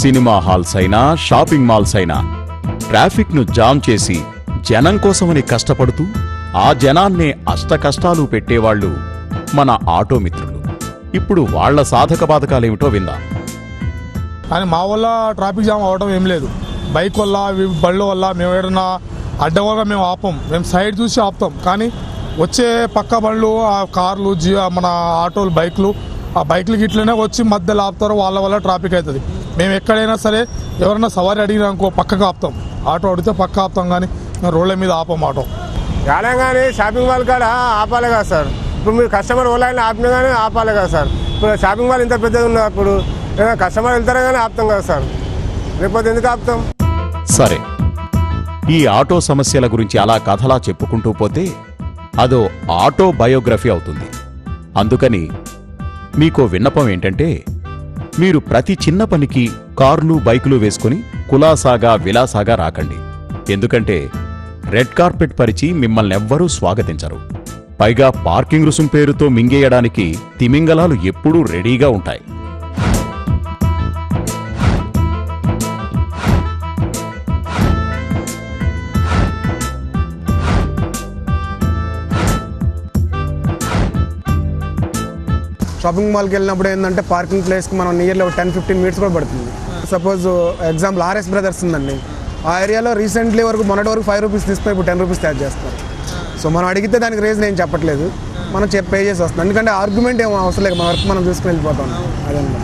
Cinema halls అయినా shopping malls అయినా ట్రాఫిక్ను జామ్ చేసి జనం కోసమని కష్టపడుతూ ఆ జనాన్నే అష్టకష్టాలు పెట్టేవాళ్ళు మన ఆటో మిత్రులు. ఇప్పుడు వాళ్ళ సాధక బాధకాలేమిటో విందాం. కానీ మా వల్ల ట్రాఫిక్ జామ్ అవడం ఏం లేదు. బైక్ వల్ల బళ్ళ వల్ల మేము ఏడన్నా అడ్డగోగా వల్ల మేము ఆపం. మేము సైడ్ చూసి ఆపుతాం. కానీ వచ్చే పక్క బళ్ళు ఆ కార్లు జీ మన ఆటోలు బైక్లు ఆ బైక్లు ఇట్లనే వచ్చి మధ్యలో ఆపుతారు. వాళ్ళ వల్ల ట్రాఫిక్ అవుతుంది. మేము ఎక్కడైనా సరే ఎవరైనా సవారి అడిగినా అనుకో పక్కకు ఆపుతాం. ఆటో అడిగితే పక్క ఆపుతాం కానీ రోడ్ల మీద ఆపం ఆటో. కానీ షాపింగ్ మాల్ కాడ ఆపాలి కదా సార్. ఇప్పుడు మీరు కస్టమర్ ఓన్లైన్ ఆపినా కానీ ఆపాలి కదా సార్. ఇప్పుడు షాపింగ్ మాల్ ఇంత పెద్దగా ఉన్నప్పుడు ఏదైనా కస్టమర్ వెళ్తారా కానీ ఆపుతాం కదా సార్. లేకపోతే ఎందుకు ఆపుతాం? సరే. ఈ ఆటో సమస్యల గురించి అలా కథలా చెప్పుకుంటూ పోతే అదో ఆటో బయోగ్రఫీ అవుతుంది. అందుకని మీకో విన్నపం ఏంటంటే మీరు ప్రతి చిన్న పనికి కార్లు బైకులు వేసుకుని కులాసాగా విలాసాగా రాకండి. ఎందుకంటే రెడ్ కార్పెట్ పరిచి మిమ్మల్నెవ్వరూ స్వాగతించరు. పైగా పార్కింగ్ రుసుం పేరుతో మింగేయడానికి తిమింగలాలు ఎప్పుడూ రెడీగా ఉంటాయి. షాపింగ్ మాల్కి వెళ్ళినప్పుడు ఏంటంటే పార్కింగ్ ప్లేస్కి మనం నియర్లీ ఒక టెన్ ఫిఫ్టీన్ మినిట్స్ కూడా పడుతుంది. సపోజ్ ఎగ్జాంపుల్ ఆర్ఎస్ బ్రదర్స్ ఉందండి. ఆ ఏరియాలో రీసెంట్లీ వరకు మొన్నటి వరకు ఫైవ్ రూపీస్ తీసుకుని ఇప్పుడు టెన్ రూపీస్ ఛార్జ్ చేస్తారు సో మనం అడిగితే దానికి రీజన్ ఏం చెప్పట్లేదు. మనం చెప్పి పే చేసి వస్తుంది ఎందుకంటే ఆర్గ్యుమెంట్ ఏం అవసరం లేదు మన వర్క్ మనం చూసుకుని వెళ్ళిపోతాం. అదనమాట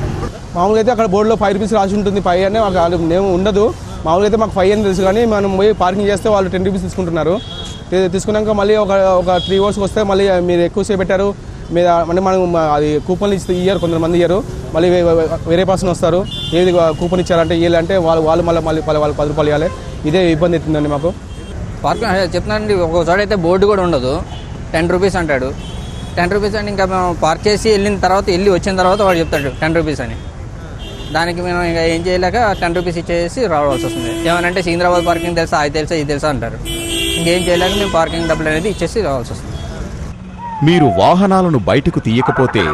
మామూలుగా అయితే అక్కడ బోర్డులో ఫైవ్ రూపీస్ రాసి ఉంటుంది ఫైవ్ అనే మాకు మేము ఉండదు. మామూలుగా అయితే మాకు ఫైవ్ అని తెలుసు కానీ మనం పోయి పార్కింగ్ చేస్తే వాళ్ళు టెన్ రూపీస్ తీసుకుంటున్నారు. తీసుకున్నాక మళ్ళీ ఒక ఒక త్రీ అవర్స్కి వస్తే మళ్ళీ మీరు ఎక్కువసేపు పెట్టారు. మీరు అంటే మనం అది కూపన్లు ఇస్తే ఇయ్యారు కొంతమంది ఇయ్యారు. మళ్ళీ వేరే పర్సన్ వస్తారు. ఏది కూపన్ ఇచ్చారంటే ఇవ్వాలంటే వాళ్ళు వాళ్ళు మళ్ళీ మళ్ళీ వాళ్ళు పది రూపాయలు ఇవ్వాలి ఇదే ఇబ్బంది అవుతుందండి మాకు. పార్కింగ్ చెప్తున్నానండి ఒక్కోసారి అయితే బోర్డు కూడా ఉండదు. టెన్ రూపీస్ అంటాడు. టెన్ రూపీస్ అని ఇంకా మేము పార్క్ చేసి వెళ్ళిన తర్వాత వెళ్ళి వచ్చిన తర్వాత వాడు చెప్తాడు టెన్ రూపీస్ అని. దానికి మేము ఇంకా ఏం చేయలేక టెన్ రూపీస్ ఇచ్చేసి రావాల్సి వస్తుంది. ఏమనంటే సికింద్రాబాద్ పార్కింగ్ తెలుసా అది తెలుసా ఇది తెలుసా అంటారు. ఇంకేం చేయలేక మేము పార్కింగ్ డబ్బులు అనేది ఇచ్చేసి రావాల్సి వస్తుంది. మీరు వాహనాలను బయటకు తీయకపోతే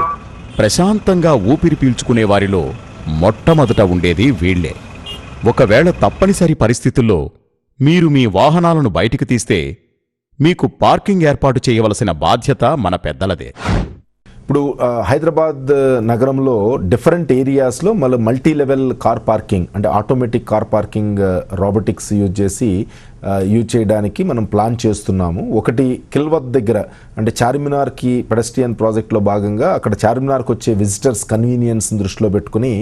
ప్రశాంతంగా ఊపిరి పీల్చుకునే వారిలో మొట్టమొదట ఉండేది వీళ్ళే ఒకవేళ తప్పనిసరి పరిస్థితుల్లో మీరు మీ వాహనాలను బయటికి తీస్తే మీకు పార్కింగ్ ఏర్పాటు చేయవలసిన బాధ్యత మన పెద్దలదే. ఇప్పుడు హైదరాబాద్ నగరంలో డిఫరెంట్ ఏరియాస్లో మళ్ళీ మల్టీ లెవెల్ కార్ పార్కింగ్ అంటే automatic car parking robotics use చేసి యూజ్ చేయడానికి మనం ప్లాన్ చేస్తున్నాము. ఒకటి కిల్వత్ దగ్గర అంటే చార్మినార్కి పెడస్ట్రియన్ ప్రాజెక్ట్లో భాగంగా అక్కడ చార్మినార్కి వచ్చే విజిటర్స్ కన్వీనియన్స్ దృష్టిలో పెట్టుకుని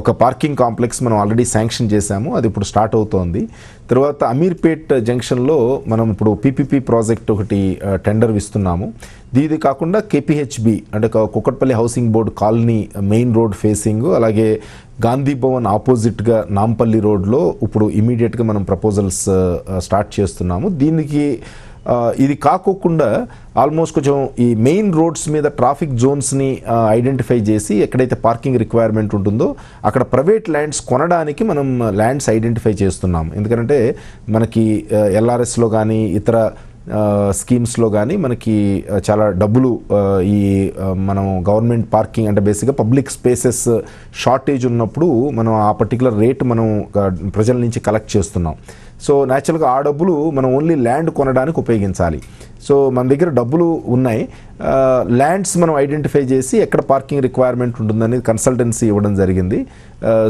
ఒక పార్కింగ్ కాంప్లెక్స్ మనం ఆల్రెడీ శాంక్షన్ చేశాము. అది ఇప్పుడు స్టార్ట్ అవుతోంది. తర్వాత అమీర్పేట్ జంక్షన్లో మనం ఇప్పుడు పీపీపీ ప్రాజెక్ట్ ఒకటి టెండర్ ఇస్తున్నాము. దీది కాకుండా కేపీహెచ్బి అంటే Kukatpally housing board colony main road facing అలాగే గాంధీ భవన్ ఆపోజిట్గా నాంపల్లి రోడ్లో ఇప్పుడు ఇమీడియట్గా మనం ప్రపోజల్స్ స్టార్ట్ uh, uh, చేస్తున్నాము. దీనికి uh, ఇది కాకోకుండా ఆల్మోస్ట్ కొంచెం ఈ మెయిన్ రోడ్స్ మీద ట్రాఫిక్ జోన్స్ని ఐడెంటిఫై చేసి ఎక్కడైతే పార్కింగ్ రిక్వైర్మెంట్ ఉంటుందో అక్కడ ప్రైవేట్ ల్యాండ్స్ కొనడానికి మనం ల్యాండ్స్ ఐడెంటిఫై చేస్తున్నాం ఎందుకంటే మనకి ఎల్ఆర్ఎస్లో కానీ ఇతర స్కీమ్స్లో కానీ మనకి చాలా డబ్బులు ఈ మనం గవర్నమెంట్ పార్కింగ్ అంటే బేసిక్గా పబ్లిక్ స్పేసెస్ షార్టేజ్ ఉన్నప్పుడు మనం ఆ పర్టికులర్ రేట్ మనం ప్రజల నుంచి కలెక్ట్ చేస్తున్నాం. సో న్యాచురల్గా ఆ డబ్బులు మనం ఓన్లీ ల్యాండ్ కొనడానికి ఉపయోగించాలి. సో మన దగ్గర డబ్బులు ఉన్నాయి. ల్యాండ్స్ మనం ఐడెంటిఫై చేసి ఎక్కడ పార్కింగ్ రిక్వైర్మెంట్ ఉంటుందనేది కన్సల్టెన్సీ ఇవ్వడం జరిగింది.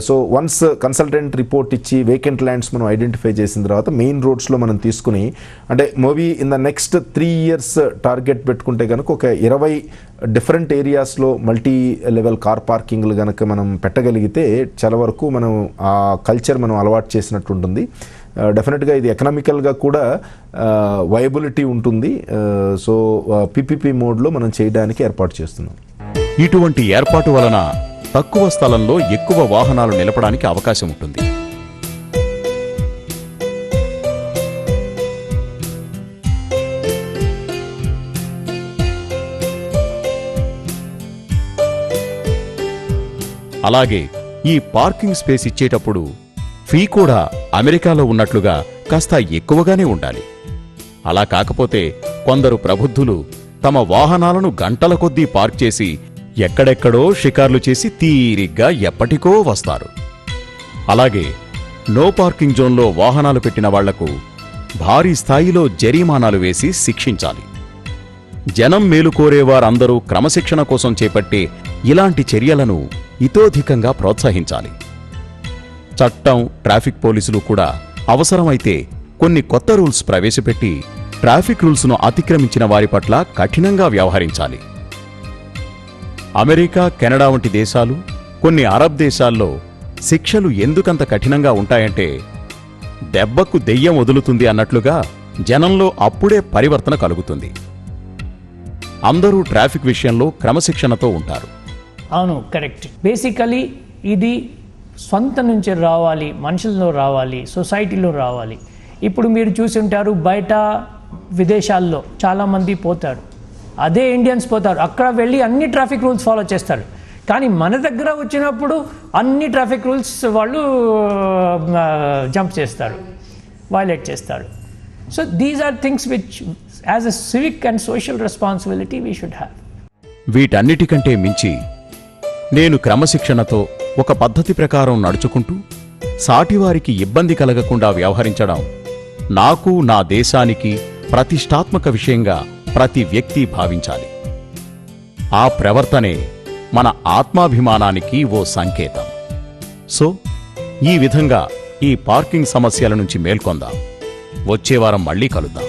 సో వన్స్ కన్సల్టెంట్ రిపోర్ట్ ఇచ్చి వేకెంట్ ల్యాండ్స్ మనం ఐడెంటిఫై చేసిన తర్వాత మెయిన్ రోడ్స్లో మనం తీసుకుని అంటే movie in the next three years target పెట్టుకుంటే కనుక ఒక ఇరవై డిఫరెంట్ ఏరియాస్లో మల్టీ లెవెల్ కార్ పార్కింగ్లు కనుక మనం పెట్టగలిగితే చాలా వరకు మనం ఆ కల్చర్ మనం అలవాటు చేసినట్టు ఉంటుంది. డెఫినెట్గా ఇది ఎకనామికల్గా కూడా వయబిలిటీ ఉంటుంది. సో పిపిపి మోడ్లో మనం చేయడానికి ఏర్పాటు చేస్తున్నాం. ఇటువంటి ఏర్పాటు వలన తక్కువ స్థలంలో ఎక్కువ వాహనాలు నిలపడానికి అవకాశం ఉంటుంది. అలాగే ఈ పార్కింగ్ స్పేస్ ఇచ్చేటప్పుడు ఫీ కూడా అమెరికాలో ఉన్నట్లుగా కాస్త ఎక్కువగానే ఉండాలి. అలా కాకపోతే కొందరు ప్రబుద్ధులు తమ వాహనాలను గంటల కొద్దీ పార్క్ చేసి ఎక్కడెక్కడో షికార్లు చేసి తీరిగ్గా ఎప్పటికో వస్తారు. అలాగే నో పార్కింగ్ జోన్లో వాహనాలు పెట్టిన వాళ్ళకు భారీ స్థాయిలో జరిమానాలు వేసి శిక్షించాలి. జనం మేలు కోరేవారందరూ క్రమశిక్షణ కోసం చేపట్టే ఇలాంటి చర్యలను ఇతోధికంగా ప్రోత్సహించాలి. చట్టం ట్రాఫిక్ పోలీసులు కూడా అవసరమైతే కొన్ని కొత్త రూల్స్ ప్రవేశపెట్టి ట్రాఫిక్ రూల్స్ను అతిక్రమించిన వారి పట్ల కఠినంగా వ్యవహరించాలి. అమెరికా కెనడా వంటి దేశాలు కొన్ని అరబ్ దేశాల్లో శిక్షలు ఎందుకంత కఠినంగా ఉంటాయంటే దెబ్బకు దెయ్యం వదులుతుంది అన్నట్లుగా జనంలో అప్పుడే పరివర్తన కలుగుతుంది. అందరూ ట్రాఫిక్ విషయంలో క్రమశిక్షణతో ఉంటారు. అవును కరెక్ట్. బేసికలీ ఇది సొంత నుంచి రావాలి మనుషుల్లో రావాలి సొసైటీలో రావాలి. ఇప్పుడు మీరు చూసి ఉంటారు బయట విదేశాల్లో చాలామంది పోతారు. అదే ఇండియన్స్ పోతారు. అక్కడ వెళ్ళి అన్ని ట్రాఫిక్ రూల్స్ ఫాలో చేస్తారు. కానీ మన దగ్గర వచ్చినప్పుడు అన్ని ట్రాఫిక్ రూల్స్ వాళ్ళు జంప్ చేస్తారు వైలేట్ చేస్తారు. So these are things which as a civic and social responsibility we should have. వీటన్నిటికంటే మించి నేను క్రమశిక్షణతో ఒక పద్ధతి ప్రకారం నడుచుకుంటూ సాటివారికి ఇబ్బంది కలగకుండా వ్యవహరించడం నాకు నా దేశానికి ప్రతిష్టాత్మక విషయంగా ప్రతి వ్యక్తి భావించాలి. ఆ ప్రవర్తనే మన ఆత్మాభిమానానికి ఓ సంకేతం. సో ఈ విధంగా ఈ పార్కింగ్ సమస్యల నుంచి మేల్కొందాం. వచ్చేవారం మళ్ళీ మళ్ళీ కలుద్దాం.